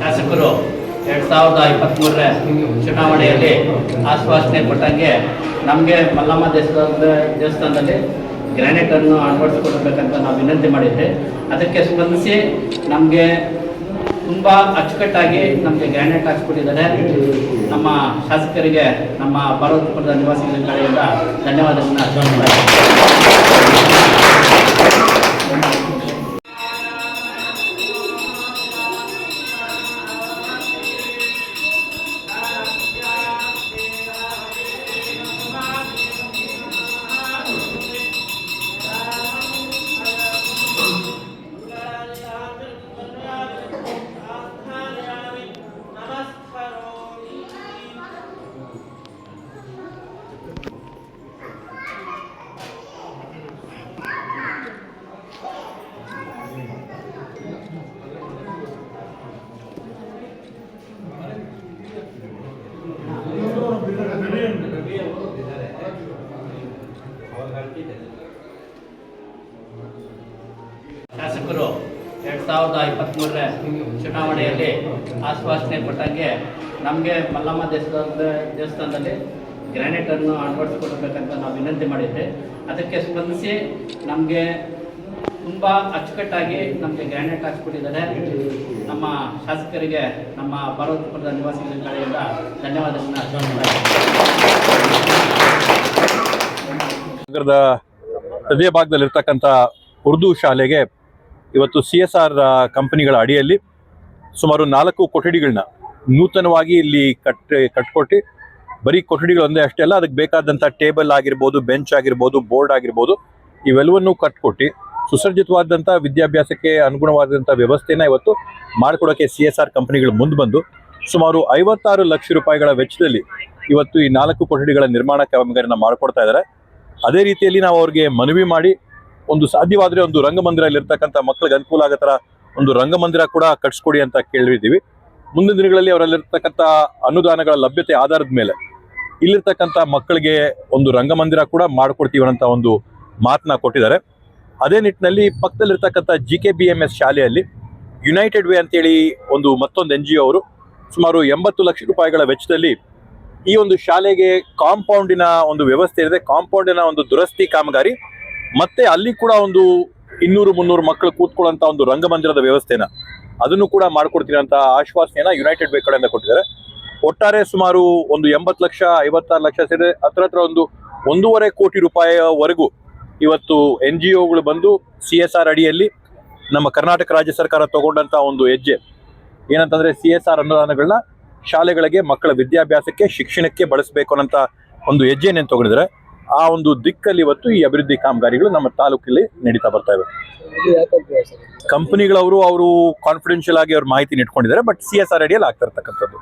ಶಾಸಕರು ಎರಡು ಸಾವಿರದ ಇಪ್ಪತ್ತ್ಮೂರರ ಚುನಾವಣೆಯಲ್ಲಿ ಆಶ್ವಾಸನೆ ಕೊಟ್ಟಂಗೆ ನಮಗೆ ಮಲ್ಲಮ್ಮ ದೇವಸ್ಥಾನದ ದೇವಸ್ಥಾನದಲ್ಲಿ ಗ್ರಾನೈಟನ್ನು ಅಳವಡಿಸಿಕೊಡ್ಬೇಕಂತ ನಾವು ವಿನಂತಿ ಮಾಡಿದ್ದೆ. ಅದಕ್ಕೆ ಸ್ಪಂದಿಸಿ ನಮಗೆ ತುಂಬ ಅಚ್ಚುಕಟ್ಟಾಗಿ ನಮಗೆ ಗ್ರಾನೈಟ್ ಹಾಕ್ಸ್ಕೊಟ್ಟಿದ್ದಾರೆ. ನಮ್ಮ ಶಾಸಕರಿಗೆ, ನಮ್ಮ ಭಾರತಪುರದ ನಿವಾಸಿಗಳ ಕಡೆಯಿಂದ ಧನ್ಯವಾದಗಳನ್ನ ಶಾಸಕರು ಎರಡು ಸಾವಿರದ ಇಪ್ಪತ್ತ್ಮೂರರ ಚುನಾವಣೆಯಲ್ಲಿ ಆಶ್ವಾಸನೆ ಕೊಟ್ಟಂಗೆ ನಮಗೆ ಮಲ್ಲಮ್ಮ ದೇವಸ್ಥಾನದ ದೇವಸ್ಥಾನದಲ್ಲಿ ಗ್ರಾನೈಟನ್ನು ಅಳವಡಿಸಿಕೊಡ್ಬೇಕಂತ ನಾವು ವಿನಂತಿ ಮಾಡಿದ್ದೆ ಅದಕ್ಕೆ ಸ್ಪಂದಿಸಿ ನಮಗೆ ತುಂಬ ಅಚ್ಚುಕಟ್ಟಾಗಿ ನಮಗೆ ಗ್ರಾನೈಟ್ ಹಾಕಿಸ್ಕೊಟ್ಟಿದ್ದಾರೆ ನಮ್ಮ ಶಾಸಕರಿಗೆ, ನಮ್ಮ ಭಾರತಪುರದ ನಿವಾಸಿಗಳ ಕಡೆಯಿಂದ ಧನ್ಯವಾದಗಳನ್ನ. ನಗರದ ಹೃದಯ ಭಾಗದಲ್ಲಿರ್ತಕ್ಕಂಥ ಉರ್ದು ಶಾಲೆಗೆ ಇವತ್ತು ಸಿ ಎಸ್ ಆರ್ ಕಂಪನಿಗಳ ಅಡಿಯಲ್ಲಿ ಸುಮಾರು ನಾಲ್ಕು ಕೊಠಡಿಗಳನ್ನ ನೂತನವಾಗಿ ಇಲ್ಲಿ ಕಟ್ಟಿ, ಕಟ್ಕೊಟ್ಟು. ಬರೀ ಕೊಠಡಿಗಳು ಒಂದೇ ಅಷ್ಟೇ ಅಲ್ಲ, ಅದಕ್ಕೆ ಬೇಕಾದಂಥ ಟೇಬಲ್ ಆಗಿರ್ಬೋದು, ಬೆಂಚ್ ಆಗಿರ್ಬೋದು, ಬೋರ್ಡ್ ಆಗಿರ್ಬೋದು, ಇವೆಲ್ಲವನ್ನೂ ಕಟ್ಕೊಟ್ಟು. ಸುಸಜ್ಜಿತವಾದಂಥ ವಿದ್ಯಾಭ್ಯಾಸಕ್ಕೆ ಅನುಗುಣವಾದಂಥ ವ್ಯವಸ್ಥೆನ ಇವತ್ತು ಮಾಡಿಕೊಡೋಕ್ಕೆ ಸಿ ಎಸ್ ಆರ್ ಕಂಪನಿಗಳು ಮುಂದೆ ಬಂದು ಸುಮಾರು ಐವತ್ತಾರು ಲಕ್ಷ ರೂಪಾಯಿಗಳ ವೆಚ್ಚದಲ್ಲಿ ಇವತ್ತು ಈ ನಾಲ್ಕು ಕೊಠಡಿಗಳ ನಿರ್ಮಾಣ ಕಾಮಗಾರಿನ ಮಾಡಿಕೊಡ್ತಾ ಇದ್ದಾರೆ ಅದೇ ರೀತಿಯಲ್ಲಿ ನಾವು ಅವ್ರಿಗೆ ಮನವಿ ಮಾಡಿ ಒಂದು ಸಾಧ್ಯವಾದರೆ ಒಂದು ರಂಗಮಂದಿರ ಇರ್ತಕ್ಕಂಥ ಮಕ್ಕಳಿಗೆ ಅನುಕೂಲ ಆಗೋ ಥರ ಒಂದು ರಂಗಮಂದಿರ ಕೂಡ ಕಟ್ಸ್ಕೊಡಿ ಅಂತ ಕೇಳಿದ್ದೀವಿ ಮುಂದಿನ ದಿನಗಳಲ್ಲಿ ಅವರಲ್ಲಿರ್ತಕ್ಕಂಥ ಅನುದಾನಗಳ ಲಭ್ಯತೆ ಆಧಾರದ ಮೇಲೆ ಇಲ್ಲಿರ್ತಕ್ಕಂಥ ಮಕ್ಕಳಿಗೆ ಒಂದು ರಂಗಮಂದಿರ ಕೂಡ ಮಾಡಿಕೊಡ್ತೀವಿ ಅಂತ ಒಂದು ಮಾತನ್ನ ಕೊಟ್ಟಿದ್ದಾರೆ. ಅದೇ ನಿಟ್ಟಿನಲ್ಲಿ ಪಕ್ಕದಲ್ಲಿರ್ತಕ್ಕಂಥ G K B M S ಶಾಲೆಯಲ್ಲಿ ಯುನೈಟೆಡ್ ವೇ ಅಂತೇಳಿ ಒಂದು ಮತ್ತೊಂದು ಎನ್ ಜಿ ಅವರು ಸುಮಾರು ಎಂಬತ್ತು ಲಕ್ಷ ರೂಪಾಯಿಗಳ ವೆಚ್ಚದಲ್ಲಿ ಈ ಒಂದು ಶಾಲೆಗೆ ಕಾಂಪೌಂಡಿನ ಒಂದು ವ್ಯವಸ್ಥೆ ಇದೆ. ಕಾಂಪೌಂಡಿನ ಒಂದು ದುರಸ್ತಿ ಕಾಮಗಾರಿ. ಮತ್ತೆ ಅಲ್ಲಿ ಕೂಡ ಒಂದು ಇನ್ನೂರು ಮುನ್ನೂರು ಮಕ್ಕಳು ಕೂತ್ಕೊಳ್ಳುವಂತ ಒಂದು ರಂಗಮಂದಿರದ ವ್ಯವಸ್ಥೆನ ಅದನ್ನು ಕೂಡ ಮಾಡ್ಕೊಡ್ತೀನಿ ಅಂತ ಆಶ್ವಾಸನೆಯನ್ನ ಯುನೈಟೆಡ್ ವೇ ಕಡೆಯಿಂದ ಕೊಟ್ಟಿದ್ದಾರೆ. ಒಟ್ಟಾರೆ ಸುಮಾರು ಒಂದು ಎಂಬತ್ತು ಲಕ್ಷ, ಐವತ್ತಾರು ಲಕ್ಷ ಸೇರಿ ಹತ್ರ ಹತ್ರ ಒಂದು ಒಂದೂವರೆ ಕೋಟಿ ರೂಪಾಯಿವರೆಗೂ ಇವತ್ತು ಎನ್ ಜಿ ಒಗಳು ಬಂದು ಸಿ ಎಸ್ ಆರ್ ಅಡಿಯಲ್ಲಿ ನಮ್ಮ ಕರ್ನಾಟಕ ರಾಜ್ಯ ಸರ್ಕಾರ ತಗೊಂಡಂತ ಒಂದು ಹೆಜ್ಜೆ. ಏನಂತಂದ್ರೆ ಸಿ ಎಸ್ ಆರ್ ಅನುದಾನಗಳನ್ನ ಶಾಲೆಗಳಿಗೆ ಮಕ್ಕಳ ವಿದ್ಯಾಭ್ಯಾಸಕ್ಕೆ ಶಿಕ್ಷಣಕ್ಕೆ ಬಳಸಬೇಕು ಅನ್ನೋಂಥ ಒಂದು ಹೆಜ್ಜೆಯನ್ನು ತಗೊಂಡಿದ್ದಾರೆ ಆ ಒಂದು ದಿಕ್ಕಲ್ಲಿ ಇವತ್ತು ಈ ಅಭಿವೃದ್ಧಿ ಕಾಮಗಾರಿಗಳು ನಮ್ಮ ತಾಲೂಕಲ್ಲಿ ನಡೀತಾ ಬರ್ತಾ ಇವೆ. ಕಂಪನಿಗಳವರು ಅವರು ಕಾನ್ಫಿಡೆನ್ಷಿಯಲ್ ಆಗಿ ಅವ್ರ ಮಾಹಿತಿ ಇಟ್ಕೊಂಡಿದ್ದಾರೆ ಬಟ್ ಸಿ ಎಸ್ ಆರ್ ಅಡಿಯಲ್ಲಿ ಆಗ್ತಾ ಇರ್ತಕ್ಕಂಥದ್ದು.